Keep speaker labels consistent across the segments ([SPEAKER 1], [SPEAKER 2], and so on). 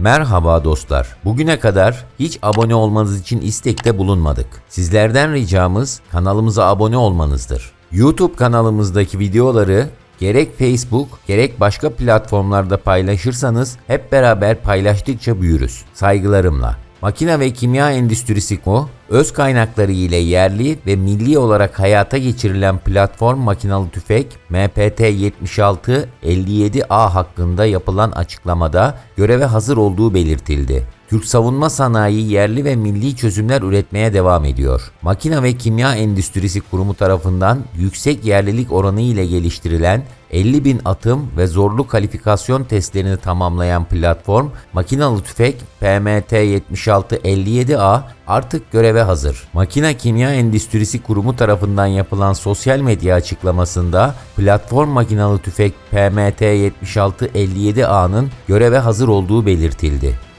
[SPEAKER 1] Merhaba dostlar. Bugüne kadar hiç abone olmanız için istekte bulunmadık. Sizlerden ricamız kanalımıza abone olmanızdır. YouTube kanalımızdaki videoları gerek Facebook gerek başka platformlarda paylaşırsanız hep beraber paylaştıkça büyürüz. Saygılarımla. Makine ve kimya endüstrisi ko öz kaynakları ile yerli ve milli olarak hayata geçirilen platform makinalı tüfek MPT-76 57A hakkında yapılan açıklamada göreve hazır olduğu belirtildi. Türk savunma sanayi yerli ve milli çözümler üretmeye devam ediyor. Makine ve Kimya Endüstrisi Kurumu tarafından yüksek yerlilik oranı ile geliştirilen 50 bin atım ve zorlu kalifikasyon testlerini tamamlayan platform makinalı tüfek PMT-7657A artık göreve hazır. Makine Kimya Endüstrisi Kurumu tarafından yapılan sosyal medya açıklamasında platform makinalı tüfek PMT-7657A'nın göreve hazır olduğu belirtildi.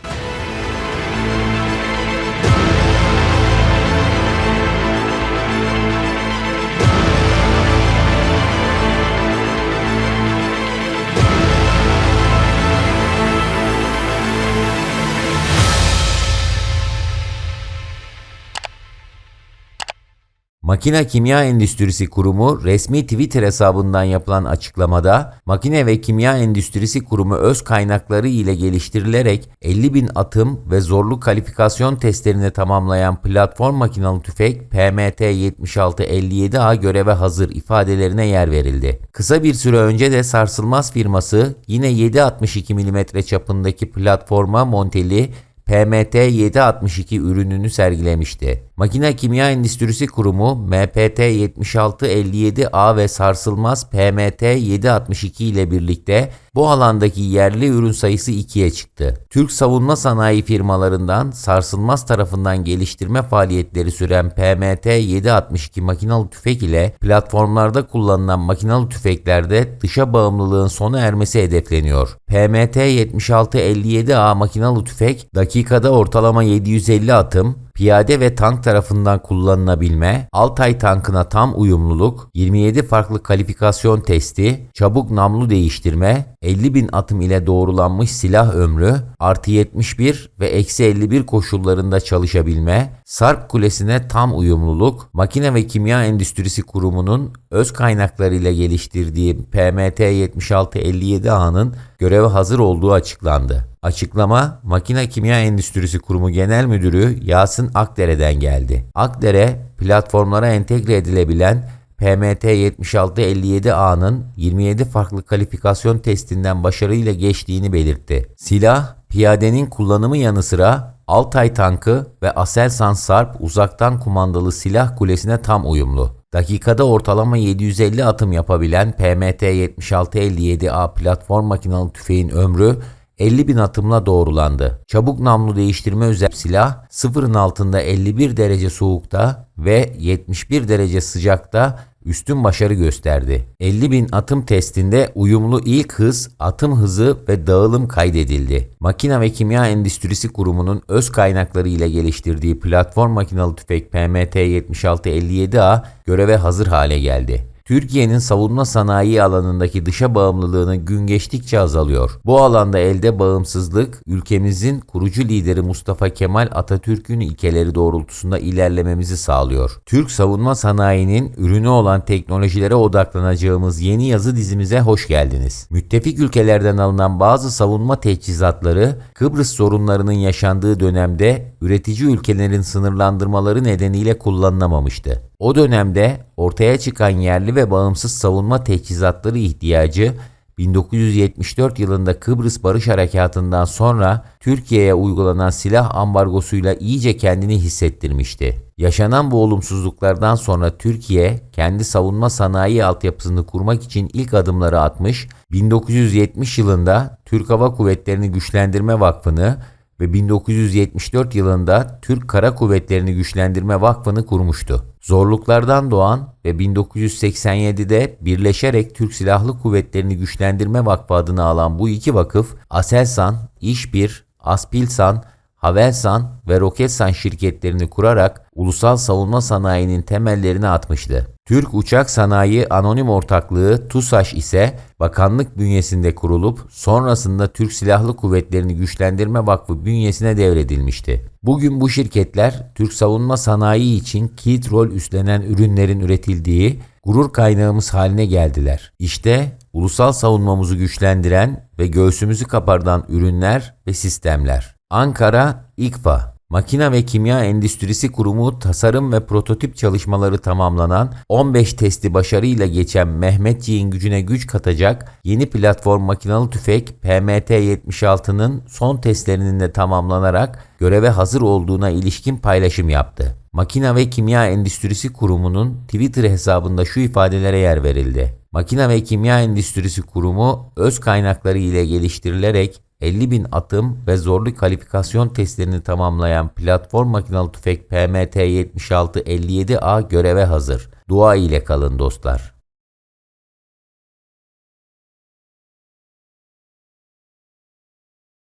[SPEAKER 1] Makine Kimya Endüstrisi Kurumu resmi Twitter hesabından yapılan açıklamada Makine ve Kimya Endüstrisi Kurumu öz kaynakları ile geliştirilerek 50 bin atım ve zorlu kalifikasyon testlerini tamamlayan platform makinalı tüfek PMT-7657A göreve hazır ifadelerine yer verildi. Kısa bir süre önce de sarsılmaz firması yine 7.62 mm çapındaki platforma monteli PMT-762 ürününü sergilemişti. Makine Kimya Endüstrisi Kurumu MPT-7657A ve sarsılmaz PMT-762 ile birlikte bu alandaki yerli ürün sayısı 2'ye çıktı. Türk savunma sanayi firmalarından sarsılmaz tarafından geliştirme faaliyetleri süren PMT-762 makinalı tüfek ile platformlarda kullanılan makinalı tüfeklerde dışa bağımlılığın sona ermesi hedefleniyor. PMT-7657A makinalı tüfek dakikada ortalama 750 atım, piyade ve tank tarafından kullanılabilme, Altay tankına tam uyumluluk, 27 farklı kalifikasyon testi, çabuk namlu değiştirme, 50 bin atım ile doğrulanmış silah ömrü, artı 71 ve eksi 51 koşullarında çalışabilme, Sarp Kulesi'ne tam uyumluluk, Makine ve Kimya Endüstrisi Kurumu'nun öz kaynaklarıyla geliştirdiği PMT-7657A'nın göreve hazır olduğu açıklandı. Açıklama Makine Kimya Endüstrisi Kurumu Genel Müdürü Yasin Akdere'den geldi. Akdere, platformlara entegre edilebilen PMT-7657A'nın 27 farklı kalifikasyon testinden başarıyla geçtiğini belirtti. Silah, piyadenin kullanımı yanı sıra Altay tankı ve Aselsan Sarp uzaktan kumandalı silah kulesine tam uyumlu. Dakikada ortalama 750 atım yapabilen PMT-7657A platform makinalı tüfeğin ömrü 50 bin atımla doğrulandı. Çabuk namlu değiştirme özel silah sıfırın altında 51 derece soğukta ve 71 derece sıcakta üstün başarı gösterdi. 50 bin atım testinde uyumlu ilk hız, atım hızı ve dağılım kaydedildi. Makina ve Kimya Endüstrisi Kurumu'nun öz kaynakları ile geliştirdiği platform makinalı tüfek PMT-7657A göreve hazır hale geldi. Türkiye'nin savunma sanayi alanındaki dışa bağımlılığını gün geçtikçe azalıyor. Bu alanda elde bağımsızlık, ülkemizin kurucu lideri Mustafa Kemal Atatürk'ün ilkeleri doğrultusunda ilerlememizi sağlıyor. Türk savunma sanayinin ürünü olan teknolojilere odaklanacağımız yeni yazı dizimize hoş geldiniz. Müttefik ülkelerden alınan bazı savunma teçhizatları Kıbrıs sorunlarının yaşandığı dönemde üretici ülkelerin sınırlandırmaları nedeniyle kullanılamamıştı. O dönemde ortaya çıkan yerli ve bağımsız savunma teçhizatları ihtiyacı 1974 yılında Kıbrıs Barış Harekatı'ndan sonra Türkiye'ye uygulanan silah ambargosuyla iyice kendini hissettirmişti. Yaşanan bu olumsuzluklardan sonra Türkiye kendi savunma sanayi altyapısını kurmak için ilk adımları atmış, 1970 yılında Türk Hava Kuvvetleri'ni Güçlendirme Vakfı'nı ve 1974 yılında Türk Kara Kuvvetleri'ni Güçlendirme Vakfı'nı kurmuştu. Zorluklardan doğan ve 1987'de birleşerek Türk Silahlı Kuvvetleri'ni Güçlendirme Vakfı adını alan bu iki vakıf Aselsan, İşbir, Aspilsan, Havelsan ve Roketsan şirketlerini kurarak ulusal savunma sanayinin temellerini atmıştı. Türk Uçak Sanayi Anonim Ortaklığı TUSAŞ ise bakanlık bünyesinde kurulup sonrasında Türk Silahlı Kuvvetleri'ni Güçlendirme Vakfı bünyesine devredilmişti. Bugün bu şirketler Türk savunma sanayi için kilit rol üstlenen ürünlerin üretildiği gurur kaynağımız haline geldiler. İşte ulusal savunmamızı güçlendiren ve göğsümüzü kapardan ürünler ve sistemler. Ankara İKFA Makina ve Kimya Endüstrisi Kurumu tasarım ve prototip çalışmaları tamamlanan 15 testi başarıyla geçen Mehmetçiğin gücüne güç katacak yeni platform makinalı tüfek PMT-76'nın son testlerinin de tamamlanarak göreve hazır olduğuna ilişkin paylaşım yaptı. Makina ve Kimya Endüstrisi Kurumu'nun Twitter hesabında şu ifadelere yer verildi. Makina ve Kimya Endüstrisi Kurumu öz kaynakları ile geliştirilerek 50 bin atım ve zorlu kalifikasyon testlerini tamamlayan platform makinalı tüfek PMT-76 57A göreve hazır. Dua ile kalın dostlar.